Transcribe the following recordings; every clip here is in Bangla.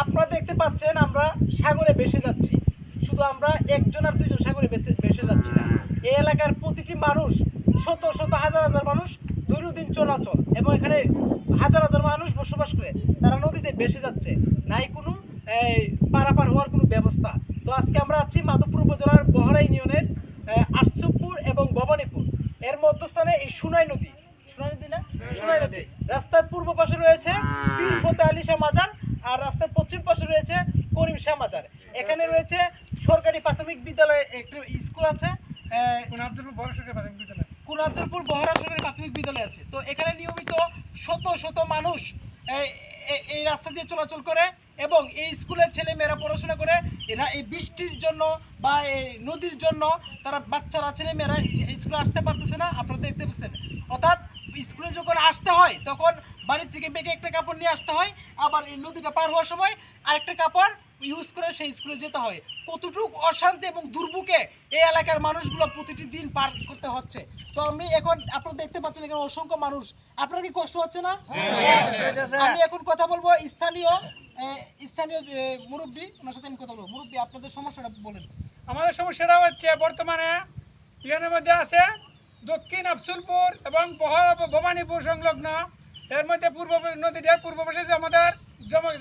আপনারা দেখতে পাচ্ছেন আমরা সাগরে ভেসে যাচ্ছি। শুধু আমরা একজন আর দুইজন সাগরে ভেসে যাচ্ছি না। এই এলাকার প্রতিটি মানুষ, শত শত হাজার হাজার মানুষ দৈনন্দিন চলাচল এবং এখানে হাজার হাজার মানুষ বসবাস করে, তারা নদীতে ভেসে যাচ্ছে। নাই কোনো পারাপার হওয়ার কোনো ব্যবস্থা। তো আজকে আমরা আছি মাধবপুর উপজেলার বহরা ইউনিয়নের আটসপুর এবং ভবানীপুর। এর মধ্যস্থানে এই সুনাই নদী। সুনাই নদী না? সুনাই নদী। রাস্তার পূর্ব পাশে রয়েছে পীর ফতে আলী শাহ মাজার আর রাস্তার পশ্চিম পাশে রয়েছে করিম শাহ মাজার। এখানে রয়েছে সরকারি প্রাথমিক বিদ্যালয়ে একটি স্কুল আছে আহ, কুনাজরপুর বহরা সরকারি প্রাথমিক বিদ্যালয় আছে। তো এখানে নিয়মিত শত শত মানুষ এই রাস্তা দিয়ে চলাচল করে। এবং এই স্কুলের ছেলে মেয়েরা পড়াশোনা করে এরা এই বৃষ্টির জন্য বা এই নদীর জন্য তারা বাচ্চারা ছেলে মেয়েরা স্কুলে আসতে পারতেছে না। আপনারা দেখতে পাচ্ছেন। অর্থাৎ স্কুলে যখন আসতে হয় তখন বাড়ি থেকে বেগে একটা কাপড় নিয়ে আসতে হয়। আবার এই নদীটা পার হওয়ার সময় আরেকটা কাপড় ইউজ করে সেই স্কুলে যেতে হয়। কতটুকু অশান্তি এবং দুর্ভোগে এই এলাকার মানুষগুলো প্রতিটি দিন পার করতে হচ্ছে। তো আমি এখন আপনারা দেখতে পাচ্ছেন এখানে অসংখ্য মানুষ। আপনার কি কষ্ট হচ্ছে না? আমি এখন কথা বলব স্থানীয় স্থানীয় যে মুরব্বী, ওনার সাথে আমি কথা বলব। মুরব্বী, আপনাদের সমস্যাটা বলেন। আমাদের সমস্যাটা হচ্ছে, বর্তমানে ইউনের মধ্যে আছে দক্ষিণ আফসুলপুর এবং ভবানীপুর সংলগ্ন। এর মধ্যে পূর্ব নদীটার পূর্ব পাশে যে আমাদের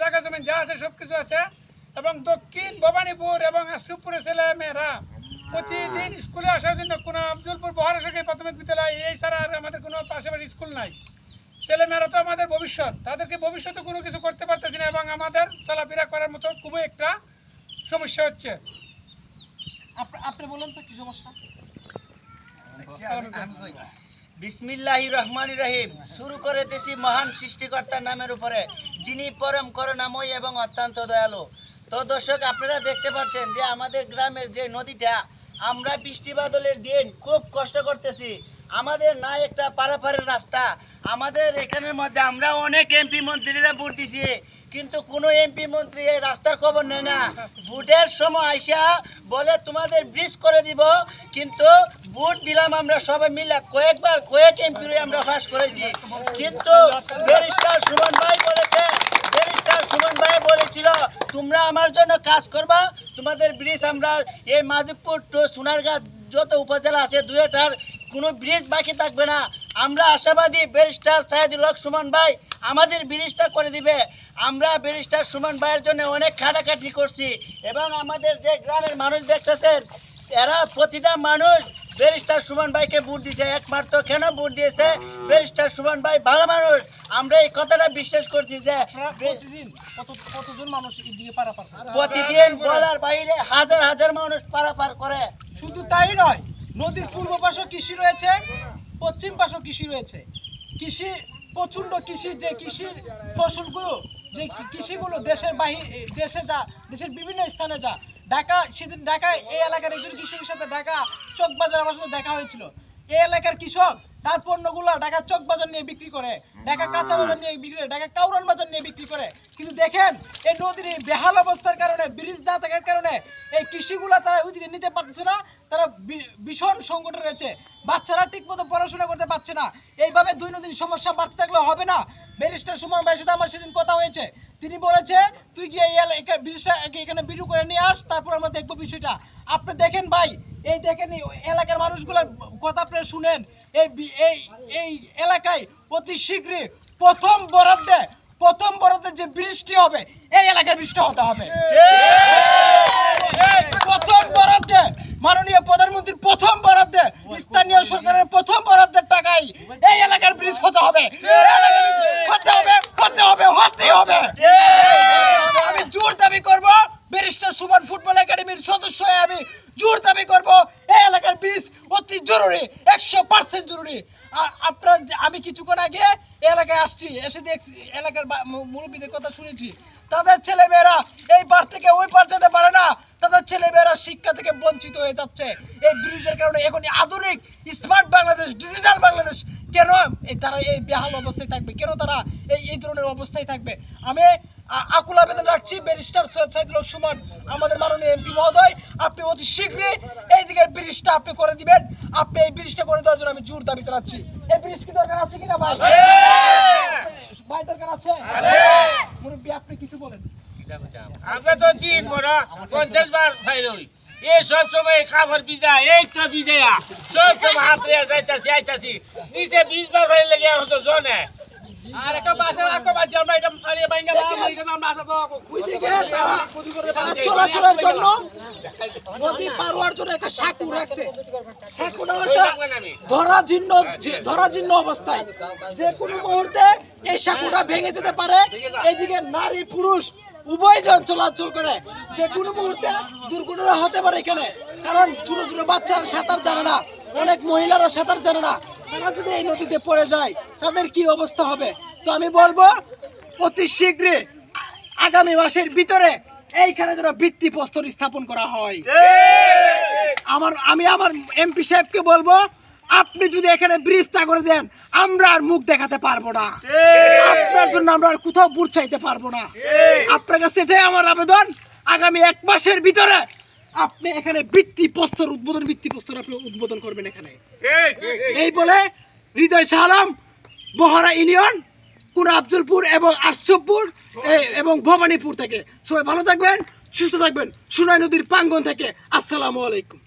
জায়গা জমি যা আছে সব কিছু আছে। এবং দক্ষিণ ভবানীপুর এবং আফসুলপুরের ছেলে মেয়েরা প্রতিদিন স্কুলে আসার জন্য কোনো আফজলপুর বহরা সরকারি প্রাথমিক বিদ্যালয়, এই ছাড়া আর আমাদের কোনো পাশাপাশি স্কুল নাই। ছেলেমেয়েরা তো আমাদের ভবিষ্যৎ। তাদেরকে ভবিষ্যতে কোনো কিছু করতে পারতেছি না এবং আমাদের চলাফেরা করার মতো খুবই একটা সমস্যা হচ্ছে। আপনি বলেন তো কি সমস্যা? বিসমিল্লাহি রহমান রহিম। শুরু করে দিছি মহান সৃষ্টিকর্তার নামের উপরে যিনি পরম করুণাময় এবং অত্যন্ত দয়ালু। তো দর্শক আপনারা দেখতে পাচ্ছেন যে আমাদের গ্রামের যে নদীটা আমরা বৃষ্টি বাদলের দিন খুব কষ্ট করতেছি। আমাদের না একটা পারাপারের রাস্তা। আমাদের এখানের মধ্যে আমরা অনেক এমপি মন্ত্রীরা ভোট দিছি, কিন্তু কোনো এমপি মন্ত্রী এই রাস্তার খবর নেয় না। ভোটের সময় আইসা বলে, তোমাদের ব্রিজ করে দিব, কিন্তু ভোট দিলাম আমরা সবাই মিলে। কয়েকবার কয়েক এমপি আমরা পাস করেছি। কিন্তু ব্যারিস্টার সুমন ভাই বলেছে, ব্যারিস্টার সুমন ভাই বলেছিল, তোমরা আমার জন্য কাজ করবা, তোমাদের ব্রিজ আমরা এই মাধবপুর টু সোনারগাঁ যত উপজেলা আছে দুয়েটার কোনো ব্রিজ বাকি থাকবে না। আমরা আশাবাদী ব্যারিস্টার সাহেদুল হক সুমন ভাই আমাদের ব্রিজটা করে দিবে। আমরা ব্যারিস্টার সুমন ভাইয়ের জন্য অনেক খাটাখাটি করছি এবং আমাদের যে গ্রামের মানুষ দেখতেছেন এরা প্রতিটা মানুষ ব্যারিস্টার সুমন ভাইকে ভোট দিয়েছে একমাত্র কেন ভোট দিয়েছে? ব্যারিস্টার সুমন ভাই ভালো মানুষ। আমরা এই কথাটা বিশ্বাস করছি যে প্রতিদিন কতজন মানুষ এদিকে পারাপার প্রতিদিন বলার বাইরে হাজার হাজার মানুষ পারাপার করে। শুধু তাই নয় নদীর পূর্ব পাশে কৃষি রয়েছে, পশ্চিম পাশে কৃষি রয়েছে। কৃষি, প্রচণ্ড কৃষি, যে কৃষির ফসলগুলো, যে কৃষিগুলো দেশের বাহির দেশে যা, দেশের বিভিন্ন স্থানে যা, ঢাকা, সেদিন ঢাকায় এই এলাকার একজন কৃষকের সাথে ঢাকা বাজার আমার সাথে দেখা হয়েছিল। এই এলাকার কৃষক তার পণ্যগুলো ঢাকা চক বাজার নিয়ে বিক্রি করে ঢাকা কাঁচা বাজার নিয়ে বিক্রি করে ঢাকা কাউরান বাজার নিয়ে বিক্রি করে। কিন্তু দেখেন এই নদীর এই বেহাল অবস্থার কারণে ব্রিজ না থাকার কারণে এই কৃষিগুলা তারা ওইদিকে নিতে পারছে না। তারা ভীষণ সংকটে রয়েছে। বাচ্চারা ঠিকমতো পড়াশোনা করতে পারছে না। এইভাবে দৈনন্দিন সমস্যা বাড়তে থাকলে হবে না। ব্যারিস্টার সুমন ভাইয়ের সাথে আমার সেদিন কথা হয়েছে। তিনি বলেছে তুই গিয়ে ব্রিজটা এখানে ভিডিও করে নিয়ে আস তারপর আমরা দেখব বিষয়টা। আপনি দেখেন ভাই, এই দেখেন এলাকার মানুষগুলোর কথা আপনি শুনেন। এই এই এলাকায় অতি শীঘ্রই প্রথম বরাদ্দে প্রথম বরাদ্দে যে বৃষ্টি হবে, এই এলাকার বৃষ্টি হতে হবে। প্রথম বরাদ্দে, মাননীয় প্রধানমন্ত্রীর প্রথম বরাদ্দে, স্থানীয় সরকারের প্রথম বরাদ্দের টাকায় এই এলাকার ব্রিজ হতে হবে। হতে হবে হতে হবে হতে হবে। আমি জোর দাবি করব ব্যারিস্টার সুমন ফুটবল একাডেমির সদস্য হয়ে আমি। জোর দাবি করব, এই এলাকার ব্রিজ অতি জরুরি, একশো পার্সেন্ট জরুরি। আর আপনার আমি কিছুক্ষণ আগে এলাকায় আসছি, এসে দেখছি, এলাকার মুরব্বীদের কথা শুনেছি। তাদের ছেলেমেয়েরা এই পার থেকে ওই পার যেতে পারে না। তাদের ছেলেমেয়েরা শিক্ষা থেকে বঞ্চিত হয়ে যাচ্ছে। এই ব্রিজের কারণে এখন আধুনিক, স্মার্ট বাংলাদেশ, ডিজিটাল বাংলাদেশ কেন তারা এই বেহাল অবস্থায় থাকবে? কেন তারা এই এই ধরনের অবস্থায় থাকবে? আমি আকুল আবেদন রাখছি। ব্যারিস্টার সৈয়দ সাইদুল সুমন আমাদের মাননীয় এমপি মহোদয় আপনি অতি শীঘ্রই এই দিকের ব্রিজটা আপনি করে দিবেন। আপনি এই ব্রিজটা করে দেওয়ার জন্য আমি জোর দাবি জানাচ্ছি। এই ব্রিজ কি দরকার আছে কিনা ভাই? ভাই দরকার আছে? মুরব্বী আপনি কিছু বলেন। আমরা তো দিন বড়। পঞ্চাশ বার ফাইল হই এই সব সময় খাবার বিজা তো ভিজাইয়া সব সময় হাত যাইতাছি আইতাছি। নিচে বিশ বার ফাইল লেগে হতো জনে। আর একটা বাসা রাখো বাজে আমরা এটা ফালিয়ে বাইঙ্গা আমরা আমরা আসব। ওইদিকে তারা তারা চলাচলের জন্য নদী পার হওয়ার জন্য একটা সাঁকু রাখছে। সাঁকুটা অবস্থায়। যে কোনো মুহূর্তে এই সাঁকুটা ভেঙে যেতে পারে। এইদিকে নারী পুরুষ উভয়জন চলাচল করে। যে কোনো মুহূর্তে দুর্ঘটনা হতে পারে এখানে। কারণ ছোট ছোট বাচ্চারা সাঁতার জানে না। অনেক মহিলারা সাঁতার জানে না। তারা যদি এই নদীতে পড়ে যায়, তাদের কি অবস্থা হবে? তো আমি বলব, অতি শীঘ্রই আগামী মাসের ভিতরে এইখানে যেন ভিত্তি প্রস্তর স্থাপন করা হয়। আমার, আমি আমার এমপি সাহেবকে বলব, আপনি যদি এখানে ব্রিজ না করে দেন, আমরা আর মুখ দেখাতে পারব না। আপনার জন্য আমরা আর কোথাও বুট চাইতে পারব না। আপনার কাছে এটাই আমার আবেদন, আগামী এক মাসের ভিতরে আপনি এখানে বৃত্তি প্রস্তর উদ্বোধন বৃত্তি প্রস্তর আপনি উদ্বোধন করবেন এখানে। এই বলে হৃদয় সালাম বহরা ইউনিয়ন কোন আফজলপুর এবং আশরফপুর এবং ভবানীপুর থেকে। সবাই ভালো থাকবেন সুস্থ থাকবেন। সুনাই নদীর প্রাঙ্গন থেকে। আসসালামু আলাইকুম।